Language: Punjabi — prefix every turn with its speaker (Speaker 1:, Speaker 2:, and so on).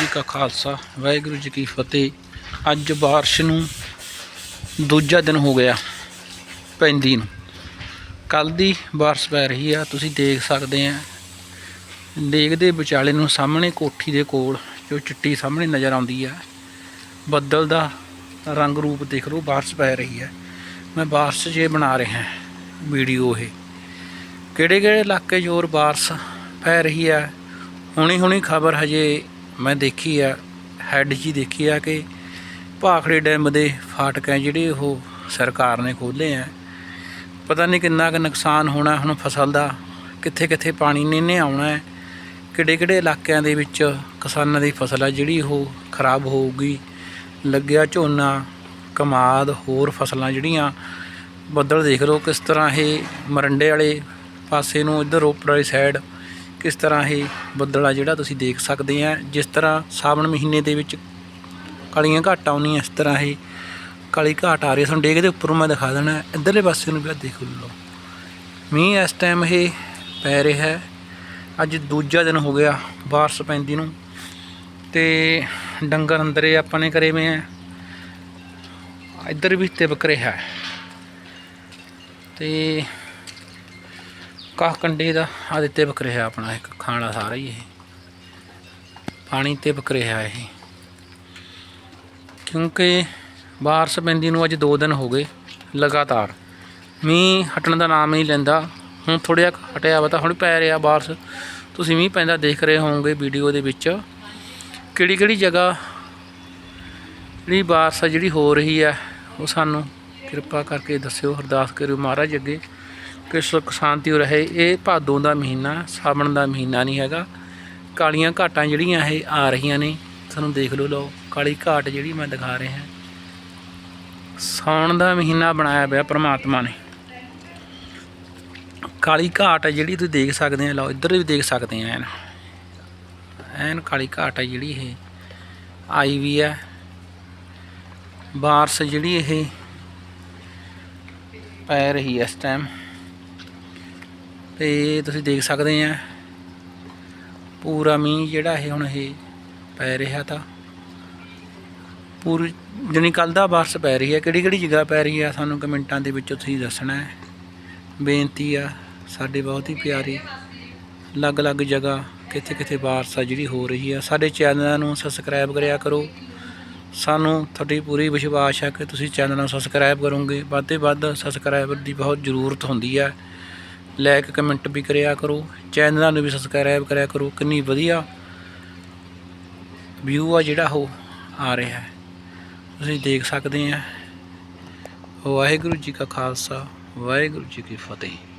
Speaker 1: ਜੀ ਕਾ ਖਾਲਸਾ, ਵਾਹਿਗੁਰੂ ਜੀ ਕੀ ਫਤਿਹ। ਅੱਜ ਬਾਰਿਸ਼ ਨੂੰ ਦੂਜਾ ਦਿਨ ਹੋ ਗਿਆ ਪੈਂਦੀ ਨੂੰ। ਕੱਲ ਦੀ ਬਾਰਿਸ਼ ਪੈ ਰਹੀ ਆ, ਤੁਸੀਂ ਦੇਖ ਸਕਦੇ ਆ। ਲੇਕ ਦੇ ਵਿਚਾਲੇ ਨੂੰ ਸਾਹਮਣੇ ਕੋਠੀ ਦੇ ਕੋਲ, ਜੋ ਚਿੱਟੀ ਸਾਹਮਣੇ ਨਜ਼ਰ ਆਉਂਦੀ ਆ, ਬੱਦਲ ਦਾ ਰੰਗ ਰੂਪ ਦੇਖ ਲਓ, ਬਾਰਿਸ਼ ਪੈ ਰਹੀ ਹੈ ਮੈਂ ਬਾਰਿਸ਼ ਜੇ ਬਣਾ ਰਿਹਾ, ਵੀਡੀਓ ਇਹ। ਕਿਹੜੇ ਕਿਹੜੇ ਇਲਾਕੇ ਜ਼ੋਰ ਬਾਰਿਸ਼ ਪੈ ਰਹੀ ਹੈ ਹੁਣੀ ਹੁਣੀ ਖਬਰ ਹਜੇ ਮੈਂ ਦੇਖੀ ਆ ਹੈਡ ਜੀ ਦੇਖੀ ਆ ਕਿ ਭਾਖੜੇ ਡੈਮ ਦੇ ਫਾਟਕ ਹੈ ਜਿਹੜੇ ਉਹ ਸਰਕਾਰ ਨੇ ਖੋਲ੍ਹੇ ਆ। ਪਤਾ ਨਹੀਂ ਕਿੰਨਾ ਕੁ ਨੁਕਸਾਨ ਹੋਣਾ ਹੁਣ ਫਸਲ ਦਾ ਕਿੱਥੇ ਕਿੱਥੇ ਪਾਣੀ ਨੇ ਨੇ ਆਉਣਾ ਹੈ ਕਿਹੜੇ ਕਿਹੜੇ ਇਲਾਕਿਆਂ ਦੇ ਵਿੱਚ ਕਿਸਾਨਾਂ ਦੀ ਫਸਲ ਹੈ ਜਿਹੜੀ ਉਹ ਖਰਾਬ ਹੋਊਗੀ, ਲੱਗਿਆ ਝੋਨਾ, ਕਮਾਦ, ਹੋਰ ਫਸਲਾਂ ਜਿਹੜੀਆਂ, ਬੱਦਲ ਦੇਖ ਲਓ ਕਿਸ ਤਰ੍ਹਾਂ ਇਹ ਮਰੰਡੇ ਵਾਲੇ ਪਾਸੇ ਨੂੰ ਇੱਧਰ ਰੋਪੜ ਵਾਲੀ ਸਾਈਡ ਕਿਸ ਤਰ੍ਹਾਂ ਇਹ ਬੱਦਲ ਆ ਜਿਹੜਾ ਤੁਸੀਂ ਦੇਖ ਸਕਦੇ ਆ, ਜਿਸ ਤਰ੍ਹਾਂ ਸਾਵਣ ਮਹੀਨੇ ਦੇ ਵਿੱਚ ਕਾਲੀਆਂ ਘਾਟ ਆਉਣੀਆਂ ਇਸ ਤਰ੍ਹਾਂ ਇਹ ਕਾਲੀ ਘਾਟ ਆ ਰਹੀ ਹੈ। ਤੁਹਾਨੂੰ ਡੇਗ ਦੇ ਉੱਪਰੋਂ ਮੈਂ ਦਿਖਾ ਦੇਣਾ ਹੈ। ਇੱਧਰਲੇ ਪਾਸੇ ਨੂੰ ਵੀ ਆਹ ਦੇਖ ਲਓ। ਮੀਂਹ ਇਸ ਟਾਈਮ ਇਹ ਪੈ ਰਿਹਾ ਹੈ। ਅੱਜ ਦੂਜਾ ਦਿਨ ਹੋ ਗਿਆ ਬਾਰਿਸ਼ ਪੈਂਦੀ ਨੂੰ ਤੇ ਡੰਗਰ ਅੰਦਰੇ ਆਪਾਂ ਨੇ ਕਰੇ ਵੇ ਆ। ਇੱਧਰ ਵੀ ਤਿਬਕ ਰਿਹਾ ਹੈ। ਤੇ ਕਾਹ ਕੰਡੇ ਦਾ ਆ ਦਿੱਤੇ ਬਕ ਰਿਹਾ ਆਪਣਾ ਇੱਕ, ਖਾਣਾ ਸਾਰਾ ਹੀ ਇਹ। ਪਾਣੀ ਤੇ ਬਕ ਰਿਹਾ ਇਹ। ਕਿਉਂਕਿ ਬਾਰਿਸ਼ ਪੈਂਦੀ ਨੂੰ ਅੱਜ 2 ਦਿਨ ਹੋ ਗਏ, ਲਗਾਤਾਰ। ਮੀਂਹ ਹਟਣ ਦਾ ਨਾਮ ਨਹੀਂ ਲੈਂਦਾ। ਹੁਣ ਥੋੜ੍ਹਾ ਜਿਹਾ ਹਟਿਆ ਵਾ ਤਾਂ ਹੁਣ ਪੈ ਰਿਹਾ ਬਾਰਿਸ਼। ਤੁਸੀਂ ਮੀਂਹ ਪੈਂਦਾ ਦੇਖ ਰਹੇ ਹੋਵੋਗੇ ਵੀਡੀਓ ਦੇ ਵਿੱਚ। ਕਿਹੜੀ ਕਿਹੜੀ ਜਗ੍ਹਾ, ਜਿਹੜੀ ਬਾਰਿਸ਼ ਜਿਹੜੀ ਹੋ ਰਹੀ ਹੈ ਉਹ ਸਾਨੂੰ ਕਿਰਪਾ ਕਰਕੇ ਦੱਸਿਓ। ਅਰਦਾਸ ਕਰਿਓ ਮਹਾਰਾਜ ਅੱਗੇ। ਕਿ ਸੁੱਖ ਸ਼ਾਂਤੀ ਰਹੇ। ਇਹ ਭਾਦੋਂ ਦਾ ਮਹੀਨਾ, ਸਾਵਣ ਦਾ ਮਹੀਨਾ ਨਹੀਂ ਹੈਗਾ। ਕਾਲੀਆਂ ਘਾਟਾਂ ਜਿਹੜੀਆਂ ਇਹ ਆ ਰਹੀਆਂ ਨੇ, ਤੁਹਾਨੂੰ ਦੇਖ ਲਓ ਲਓ, ਕਾਲੀ ਘਾਟ ਜਿਹੜੀ ਮੈਂ ਦਿਖਾ ਰਿਹਾ। ਹਾਂ ਸਾਉਣ ਦਾ ਮਹੀਨਾ ਬਣਾਇਆ ਪਿਆ ਪ੍ਰਮਾਤਮਾ ਨੇ। ਕਾਲੀ ਘਾਟ ਹੈ ਜਿਹੜੀ ਤੁਸੀਂ ਦੇਖ ਸਕਦੇ ਆ, ਲਓ, ਇੱਧਰ ਵੀ ਦੇਖ ਸਕਦੇ ਆ ਐਨ ਐਨ ਕਾਲੀ ਘਾਟ ਹੈ ਜਿਹੜੀ ਇਹ ਆਈ ਵੀ ਹੈ। ਬਾਰਸ ਜਿਹੜੀ ਇਹ ਪੈ ਰਹੀ ਹੈ ਇਸ ਟਾਈਮ ਤੇ ਤੁਸੀਂ ਦੇਖ ਸਕਦੇ ਆ, ਪੂਰਾ ਮੀਂਹ ਜਿਹੜਾ ਇਹ ਹੁਣ ਇਹ ਪੈ ਰਿਹਾ ਤਾਂ। ਪੂਰੀ ਜਣੀ ਕੱਲ ਦਾ ਬਾਰਿਸ਼ ਪੈ ਰਹੀ ਹੈ ਕਿਹੜੀ ਕਿਹੜੀ ਜਗ੍ਹਾ ਪੈ ਰਹੀ ਹੈ ਸਾਨੂੰ ਕਮੈਂਟਾਂ ਦੇ ਵਿੱਚ ਤੁਸੀਂ ਦੱਸਣਾ ਹੈ। ਬੇਨਤੀ ਆ, ਸਾਡੇ ਬਹੁਤ ਹੀ ਪਿਆਰੀ ਅਲੱਗ-ਅਲੱਗ ਜਗ੍ਹਾ ਕਿੱਥੇ ਕਿੱਥੇ ਬਾਰਿਸ਼ ਆ ਜਿਹੜੀ ਹੋ ਰਹੀ ਆ। ਸਾਡੇ ਚੈਨਲ ਨੂੰ ਸਬਸਕ੍ਰਾਈਬ ਕਰਿਆ ਕਰੋ। ਸਾਨੂੰ ਤੁਹਾਡੀ ਪੂਰੀ ਵਿਸ਼ਵਾਸ ਹੈ ਕਿ ਤੁਸੀਂ ਚੈਨਲ ਨੂੰ ਸਬਸਕ੍ਰਾਈਬ ਕਰੋਗੇ। ਵੱਧ ਤੋਂ ਵੱਧ ਸਬਸਕ੍ਰਾਈਬਰ ਦੀ ਬਹੁਤ ਜ਼ਰੂਰਤ ਹੁੰਦੀ ਹੈ ਲਾਈਕ ਕਮੈਂਟ ਵੀ ਕਰਿਆ ਕਰੋ। ਚੈਨਲਾਂ ਨੂੰ ਵੀ ਸਬਸਕ੍ਰਾਈਬ ਕਰਿਆ ਕਰੋ। ਕਿੰਨੀ ਵਧੀਆ ਵਿਊ ਆ ਜਿਹੜਾ ਉਹ ਆ ਰਿਹਾ ਹੈ। ਤੁਸੀਂ ਦੇਖ ਸਕਦੇ ਆ। ਵਾਹਿਗੁਰੂ ਜੀ ਕਾ ਖਾਲਸਾ, ਵਾਹਿਗੁਰੂ ਜੀ ਕੀ ਫਤਿਹ।